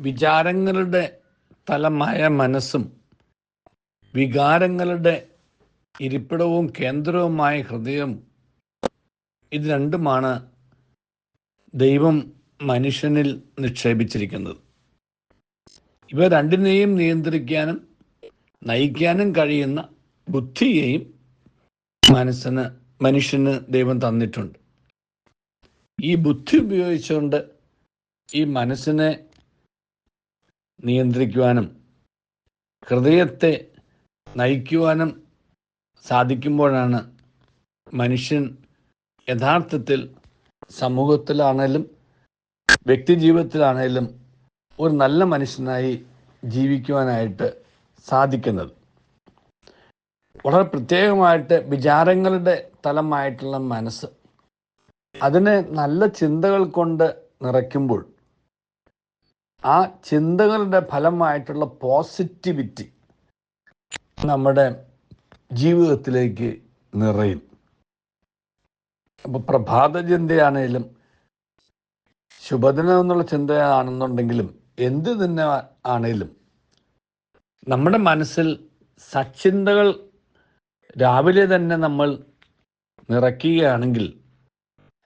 വിചാരങ്ങളുടെ തലമായ മനസ്സും വികാരങ്ങളുടെ ഇരിപ്പിടവും കേന്ദ്രവുമായ ഹൃദയം ഇത് രണ്ടുമാണ് ദൈവം മനുഷ്യനിൽ നിക്ഷേപിച്ചിരിക്കുന്നത്. ഇവ രണ്ടിനെയും നിയന്ത്രിക്കാനും നയിക്കാനും കഴിയുന്ന ബുദ്ധിയെയും മനസ്സിന് മനുഷ്യന് ദൈവം തന്നിട്ടുണ്ട്. ഈ ബുദ്ധി ഉപയോഗിച്ചുകൊണ്ട് ഈ മനസ്സിനെ നിയന്ത്രിക്കുവാനും ഹൃദയത്തെ നയിക്കുവാനും സാധിക്കുമ്പോഴാണ് മനുഷ്യൻ യഥാർത്ഥത്തിൽ സമൂഹത്തിലാണേലും വ്യക്തിജീവിതത്തിലാണേലും ഒരു നല്ല മനുഷ്യനായി ജീവിക്കുവാനായിട്ട് സാധിക്കുന്നത്. വളരെ പ്രത്യേകമായിട്ട് വിചാരങ്ങളുടെ തലമായിട്ടുള്ള മനസ്സ് അതിനെ നല്ല ചിന്തകൾ കൊണ്ട് നിറയ്ക്കുമ്പോൾ ആ ചിന്തകളുടെ ഫലമായിട്ടുള്ള പോസിറ്റിവിറ്റി നമ്മുടെ ജീവിതത്തിലേക്ക് നിറയും. അപ്പോൾ പ്രഭാത ചിന്തയാണേലും ശുഭദിനം എന്നുള്ള ചിന്തയാണെന്നുണ്ടെങ്കിലും എന്ത് തന്നെ ആണേലും നമ്മുടെ മനസ്സിൽ സച്ചിന്തകൾ രാവിലെ തന്നെ നമ്മൾ നിറയ്ക്കുകയാണെങ്കിൽ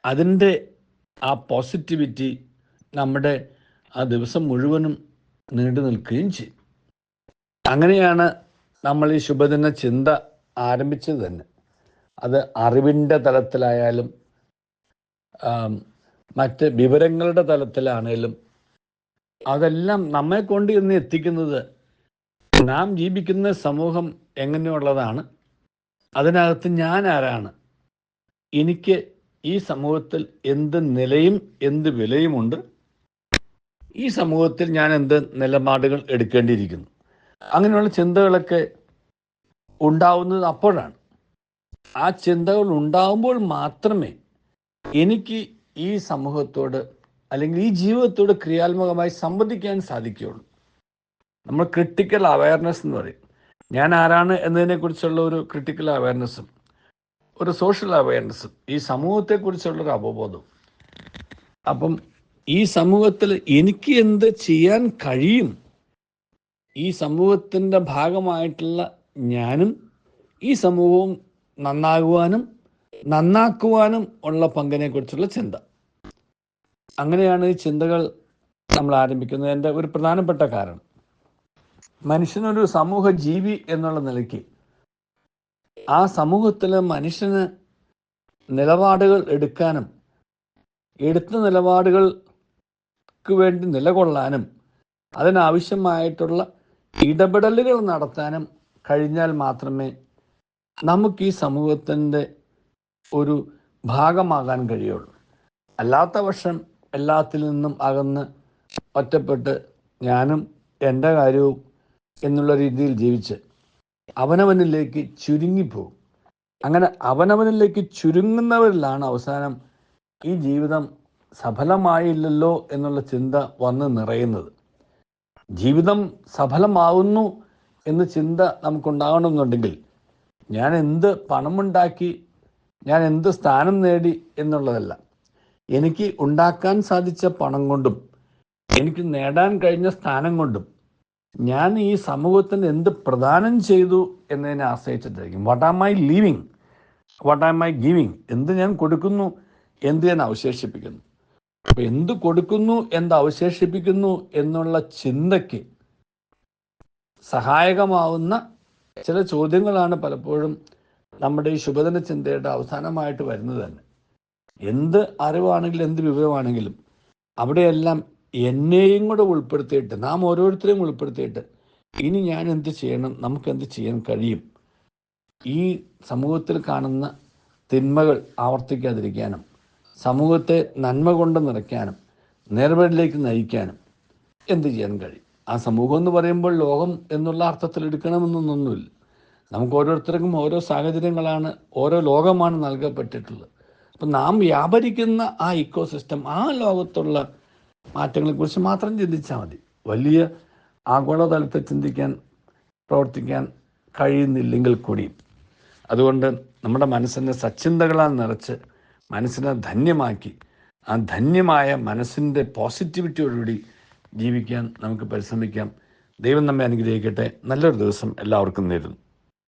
അതിന്റെ ആ പോസിറ്റിവിറ്റി നമ്മുടെ ആ ദിവസം മുഴുവനും നീണ്ടു നിൽക്കുകയും ചെയ്യും. അങ്ങനെയാണ് നമ്മൾ ഈ ശുഭദിന ചിന്ത ആരംഭിച്ചത് തന്നെ. അത് അറിവിന്റെ തലത്തിലായാലും മറ്റ് വിവരങ്ങളുടെ തലത്തിലാണേലും അതെല്ലാം നമ്മെ കൊണ്ട് ഇന്ന് എത്തിക്കുന്നത് നാം ജീവിക്കുന്ന സമൂഹം എങ്ങനെയുള്ളതാണ് അതിനകത്ത് ഞാൻ ആരാണ് എനിക്ക് ഈ സമൂഹത്തിൽ എന്ത് നിലയും എന്ത് വിലയുമുണ്ട് ഈ സമൂഹത്തിൽ ഞാൻ എന്ത് നിലപാടുകൾ എടുക്കേണ്ടിയിരിക്കുന്നു? അങ്ങനെയുള്ള ചിന്തകളൊക്കെ ഉണ്ടാവുന്നത് അപ്പോഴാണ്. ആ ചിന്തകൾ ഉണ്ടാവുമ്പോൾ മാത്രമേ എനിക്ക് ഈ സമൂഹത്തോട് അല്ലെങ്കിൽ ഈ ജീവിതത്തോട് ക്രിയാത്മകമായി സംവദിക്കാൻ സാധിക്കുകയുള്ളൂ. നമ്മൾ ക്രിട്ടിക്കൽ അവയർനെസ് എന്ന് പറയും. ഞാൻ ആരാണ് എന്നതിനെക്കുറിച്ചുള്ള ഒരു ക്രിട്ടിക്കൽ അവയർനെസ്സും ഒരു സോഷ്യൽ അവയർനെസ്സും ഈ സമൂഹത്തെക്കുറിച്ചുള്ള ഒരു അവബോധവും. അപ്പം ഈ സമൂഹത്തിൽ എനിക്ക് എന്ത് ചെയ്യാൻ കഴിയും? ഈ സമൂഹത്തിന്റെ ഭാഗമായിട്ടുള്ള ഞാനും ഈ സമൂഹവും നന്നാകുവാനും നന്നാക്കുവാനും ഉള്ള പങ്കിനെക്കുറിച്ചുള്ള ചിന്ത. അങ്ങനെയാണ് ഈ ചിന്തകൾ നമ്മൾ ആരംഭിക്കുന്നത്. എന്റെ ഒരു പ്രധാനപ്പെട്ട കാരണം. മനുഷ്യനൊരു സമൂഹ ജീവി എന്നുള്ള നിലയ്ക്ക് ആ സമൂഹത്തിൽ മനുഷ്യന് നിലപാടുകൾ എടുക്കാനും എടുത്ത നിലപാടുകൾക്ക് വേണ്ടി നിലകൊള്ളാനും അതിനാവശ്യമായിട്ടുള്ള ഇടപെടലുകൾ നടത്താനും കഴിഞ്ഞാൽ മാത്രമേ നമുക്ക് ഈ സമൂഹത്തിന്റെ ഒരു ഭാഗമാകാൻ കഴിയുള്ളൂ. അല്ലാത്ത പക്ഷം എല്ലാത്തിൽ നിന്നും അകന്ന് ഒറ്റപ്പെട്ട് ഞാനും എന്റെ കാര്യവും എന്നുള്ള രീതിയിൽ ജീവിച്ച് അവനവനിലേക്ക് ചുരുങ്ങിപ്പോകും. അങ്ങനെ അവനവനിലേക്ക് ചുരുങ്ങുന്നവരിലാണ് അവസാനം ഈ ജീവിതം സഫലമായില്ലല്ലോ എന്നുള്ള ചിന്ത വന്ന് നിറയുന്നത്. ജീവിതം സഫലമാവുന്നു എന്ന ചിന്ത നമുക്കുണ്ടാകണമെന്നുണ്ടെങ്കിൽ ഞാൻ എന്ത് പണമുണ്ടാക്കി ഞാൻ എന്ത് സ്ഥാനം നേടി എന്നുള്ളതല്ല. എനിക്ക് ഉണ്ടാക്കാൻ സാധിച്ച പണം കൊണ്ടും എനിക്ക് നേടാൻ കഴിഞ്ഞ സ്ഥാനം കൊണ്ടും ഞാൻ ഈ സമൂഹത്തിന് എന്ത് പ്രദാനം ചെയ്തു എന്നതിനെ ആശ്രയിച്ചിട്ടായിരിക്കും. What am I leaving what am I giving എന്ത് ഞാൻ കൊടുക്കുന്നു? എന്ത് ഞാൻ അവശേഷിപ്പിക്കുന്നു? അപ്പൊ എന്ത് കൊടുക്കുന്നു എന്ത് അവശേഷിപ്പിക്കുന്നു എന്നുള്ള ചിന്തയ്ക്ക് സഹായകമാവുന്ന ചില ചോദ്യങ്ങളാണ് പലപ്പോഴും നമ്മുടെ ഈ ശുഭദിന ചിന്തയുടെ അവസാനമായിട്ട് വരുന്നത് തന്നെ. എന്ത് അറിവാണെങ്കിലും എന്ത് വിവരമാണെങ്കിലും അവിടെയെല്ലാം എന്നെയും കൂടെ ഉൾപ്പെടുത്തിയിട്ട് നാം ഓരോരുത്തരെയും ഉൾപ്പെടുത്തിയിട്ട് ഇനി ഞാൻ എന്ത് ചെയ്യണം നമുക്ക് എന്ത് ചെയ്യാൻ കഴിയും? ഈ സമൂഹത്തിൽ കാണുന്ന തിന്മകൾ ആവർത്തിക്കാതിരിക്കാനും സമൂഹത്തെ നന്മ കൊണ്ട് നിറയ്ക്കാനും നേർവഴിലേക്ക് നയിക്കാനും എന്ത് ചെയ്യാൻ കഴിയും? ആ സമൂഹം എന്ന് പറയുമ്പോൾ ലോകം എന്നുള്ള അർത്ഥത്തിൽ എടുക്കണമെന്നൊന്നുമില്ല. നമുക്ക് ഓരോരുത്തർക്കും ഓരോ സാഹചര്യങ്ങളാണ് ഓരോ ലോകമാണ് നൽകപ്പെട്ടിട്ടുള്ളത്. അപ്പം നാം വ്യാപരിക്കുന്ന ആ ഇക്കോ സിസ്റ്റം ആ ലോകത്തുള്ള മാറ്റങ്ങളെക്കുറിച്ച് മാത്രം ചിന്തിച്ചാൽ മതി. വലിയ ആഗോളതലത്തിൽ ചിന്തിക്കാൻ പ്രവർത്തിക്കാൻ കഴിയുന്നില്ലെങ്കിൽ കൂടിയും. അതുകൊണ്ട് നമ്മുടെ മനസ്സിനെ സച്ചിന്തകളാൽ നിറച്ച് മനസ്സിനെ ധന്യമാക്കി. ആ ധന്യമായ മനസ്സിന്റെ പോസിറ്റിവിറ്റിയോടുകൂടി ജീവിക്കാൻ നമുക്ക് പരിശ്രമിക്കാം. ദൈവം നമ്മെ അനുഗ്രഹിക്കട്ടെ. നല്ലൊരു ദിവസം എല്ലാവർക്കും നേരുന്നു.